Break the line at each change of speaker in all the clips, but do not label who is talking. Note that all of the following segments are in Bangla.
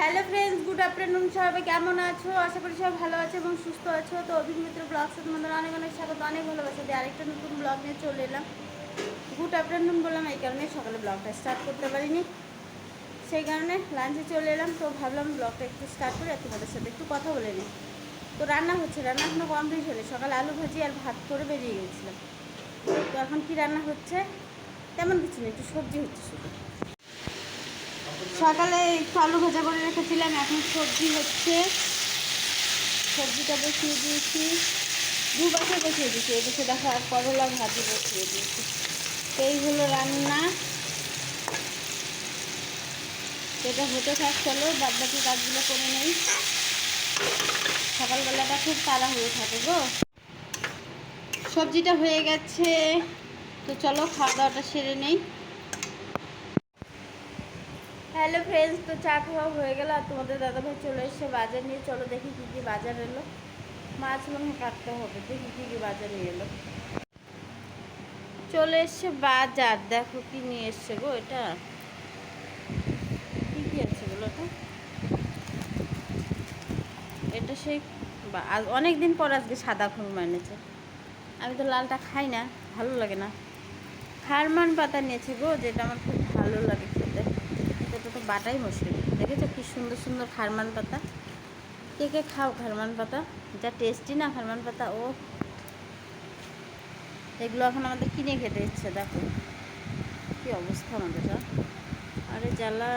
হ্যালো ফ্রেন্ডস, গুড আফটারনুন সবাই। কেমন আছো? আশা করি সবাই ভালো আছে এবং সুস্থ আছো। তো অভিমিত্র ব্লগসে তোমাদের অনেক অনেক স্বাগত, অনেক ভালোবাসা দিয়ে আরেকটা নতুন ব্লগ নিয়ে চলে এলাম। গুড আফটারনুন বললাম, এই কারণে সকালে ব্লগটা স্টার্ট করতে পারিনি। সেই কারণে লাঞ্চে চলে এলাম। তো ভাবলাম ব্লগটা একটু স্টার্ট করে তোমাদের সাথে একটু কথা বলে নিই। তো রান্না হচ্ছে, রান্না এখনও কমপ্লিট হয়নি। সকালে আলু ভাজি আর ভাত করে বেরিয়ে গেছিলাম। তো এখন কি রান্না হচ্ছে? তেমন কিছু নেই, একটু সবজি হচ্ছে শুধু। সকালে একটু আলু ভাজা করে রেখেছিলাম, এখন সবজি হচ্ছে। সবজিটা বসিয়ে দিয়েছি। দু পাশে বসিয়ে দিয়েছি এদিকে দেখো আর করলা ভাজি বসিয়ে দিয়েছি। এই হলো রান্না। এটা হতে থাক, চলো বাদ বাকি কাজগুলো করে নেই। সকালবেলাটা খুব তাড়া হয়ে থাকে গো। সবজিটা হয়ে গেছে, তো চলো খাওয়া দাওয়াটা সেরে নেই। হ্যালো ফ্রেন্ডস তো চা খাওয়া হয়ে গেল আর তোমাদের দাদাভাই চলে এসে বাজার নিয়ে। চলো দেখি কী কী বাজার এলো। মাছ মনে কাটতে হবে, দেখি কী কী বাজার নিয়ে এলো। চলে এসছে বাজার, দেখো কি নিয়ে এসছে গো এটা। কী কী আছে বলো তো? এটা সেই অনেক দিন পর আজকে সাদা খুরমা এনেছে। আমি তো লালটা খাই না, ভালো লাগে না। খারমান পাতা নিয়েছে গো, যেটা আমার খুব ভালো লাগে। বাটাই মুশকিল দেখেছ কি সুন্দর সুন্দর খারমান পাতা? কে কে খাও খারমান পাতা? যা টেস্টি না খারমান পাতা, ও। এগুলো এখন আমাদের কিনে খেতে ইচ্ছে, দেখো। কি অবস্থা আমাদের? আরে জ্বালা।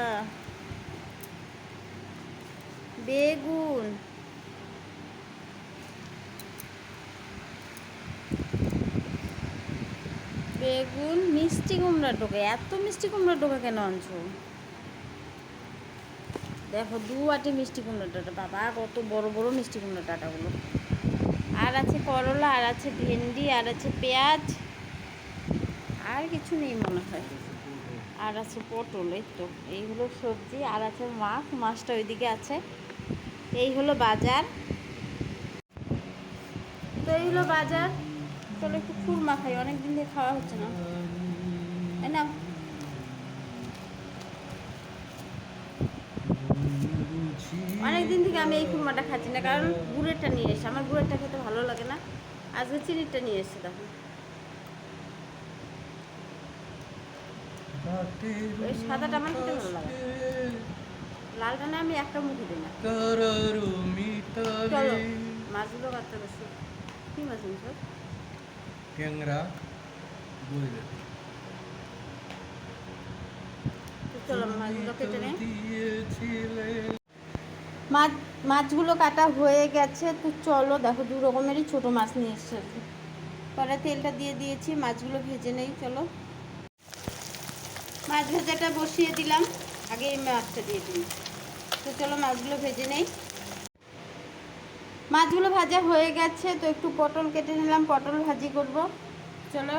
বেগুন। বেগুন, মিষ্টি কুমড়া টোকা এত মিষ্টি কুমড়া টোকা কেন আনছো? দেখো দু আটি মিষ্টি কুমড়া ডাটা, বাবা, কত বড় বড় মিষ্টি কুমড়া ডাটাগুলো। আর আছে করলা, আর আছে ভেন্ডি, আর আছে পেঁয়াজ, আর কিছু নেই মনে হয়। আর আছে পটল, এই তো এই হলো সবজি, আর আছে মাছ, মাছটা ওইদিকে আছে। এই হলো বাজার। তো এই হলো বাজার। চলো একটু খুরমা খাই অনেক দিন থেকে খাওয়া হচ্ছে না। তাই না অনেক দিন থেকে আমি এই খুরমাটা খাচ্ছি না কারণ গুড়েরটা নিয়ে এসে আমার গুড়েরটা খেতে ভালো লাগে না। আজকে চিনিরটা নিয়ে এসে তখন ওই সাদাটা আমার খেতে ভালো লাগে লালটা না আমি একটা মুখে দিই না। চলো মাছগুলো কাটতে কি মাছ নিছ
ট্যাংরা
তো চলো মাছগুলো কেটে নেই। মাছ, মাছগুলো কাটা হয়ে গেছে, তো চলো দেখো দু রকমেরই ছোটো মাছ নিয়ে এসছে। পরে তেলটা দিয়ে দিয়েছি, মাছগুলো ভেজে নেই, চলো। মাছ ভাজাটা বসিয়ে দিলাম, আগে এই মাছটা দিয়ে দিই। তো চলো মাছগুলো ভেজে নেই। মাছগুলো ভাজা হয়ে গেছে, তো একটু পটল কেটে নিলাম, পটল ভাজি করব। চলো,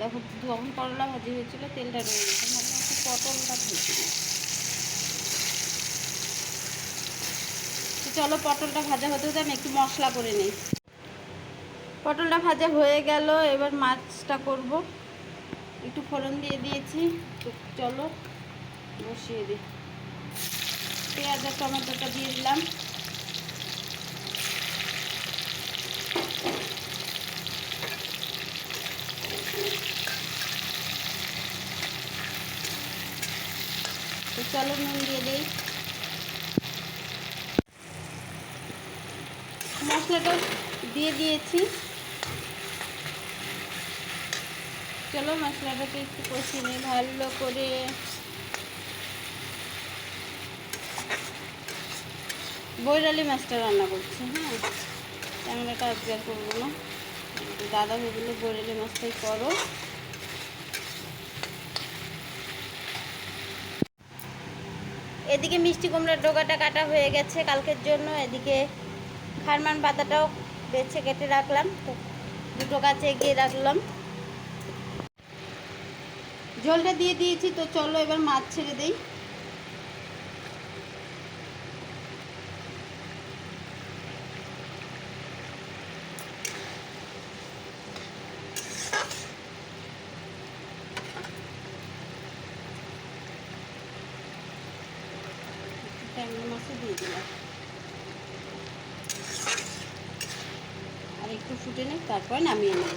দেখো যখন করলা ভাজি হয়েছিল, তেলটা রয়ে গেছে পটলটা ভেজে নিই তো চলো পটলটা ভাজা হতে হতে আমি একটু মশলা করে নিই। পটলটা ভাজা হয়ে গেল, এবার মাছটা করব। একটু ফোড়ন দিয়ে দিয়েছি, তো চলো বসিয়ে দিই। পেঁয়াজ আর টমেটোটা দিয়ে দিলাম। তো চলো নুন দিয়ে দিই। মশলাটা দিয়ে দিয়েছি। চলো মশলাটাকে একটু কষিয়ে নিই ভালো করে। বৈরালি মাছটা রান্না করছি হ্যাঁ? আজকে আর করব না। দাদা ভেবেলে বৈরালি মাছটাই করো। এদিকে মিষ্টি কুমড়ার ডোকাটা কাটা হয়ে গেছে কালকের জন্য। এদিকে খারমান পাতাটাও বেছে কেটে রাখলাম। দুটো গাছে এগিয়ে রাখলাম। জলটা দিয়ে দিয়েছি, তো চলো এবার মাছ ছেড়ে দিই। মাছও দিয়ে দিলাম। আর একটু ফুটে নেই, তারপর নামিয়ে নেব।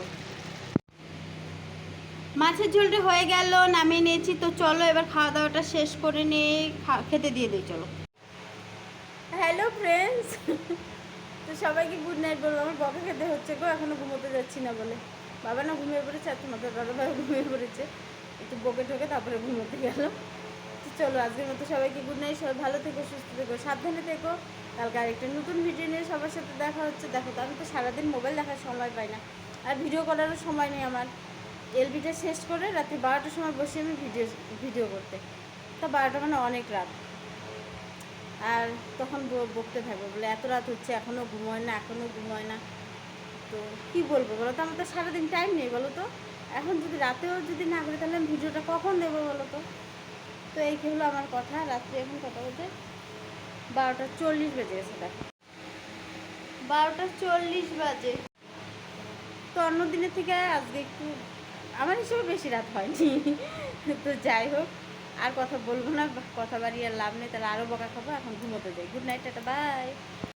মাছের ঝোলটা হয়ে গেল, নামিয়ে নিয়েছি। তো চলো, এবার খাওয়া দাওয়াটা শেষ করে নিয়ে খেতে দিয়ে দিই, চলো। হ্যালো ফ্রেন্ডস তো সবাইকে গুড নাইট বলব আমার বকে খেতে হচ্ছে গো, এখনও ঘুমোতে যাচ্ছি না বলে। বাবা না ঘুমিয়ে পড়েছে, আর তোমাদের দাদাভাই ঘুমিয়ে পড়েছে। একটু বকে ঠকে তারপরে ঘুমোতে গেল চলো, আজকের মতো সবাইকে গুড নাইট সবাই ভালো থেকো, সুস্থ থেকো, সাবধানে থেকো। কালকে আরেকটা নতুন ভিডিও নিয়ে সবার সাথে দেখা হচ্ছে। দেখো তো, আমি তো সারাদিন মোবাইল দেখার সময় পাই না। আর ভিডিও করারও সময় নেই আমার। এলবিটা শেষ করে রাত্রি বারোটার সময় বসে আমি ভিডিও ভিডিও করতে। তা বারোটা মানে অনেক রাত। আর তখন বকতে থাকবে। বলে, এত রাত হচ্ছে এখনও ঘুমোয় না এখনও ঘুমোয় না। তো কি বলব বলো তো, আমার তো সারাদিন টাইম নেই বলো তো। এখন যদি রাতেও যদি না করি, তাহলে আমি ভিডিওটা কখন দেবো বলো তো? তো এই হলো আমার কথা, রাত্রে এখন কথা বলতে বারোটা চল্লিশ বেজে গেছে, দেখ। বারোটা চল্লিশ বাজে। তো অন্য দিনের থেকে আজকে একটু আমার হিসেবে বেশি রাত হয়নি। তো যাই হোক, আর কথা বলব না, কথা বাড়িয়ে লাভ নেই, তাহলে আরও বকা খাব, এখন ঘুমোতে যাই। Good night tata bye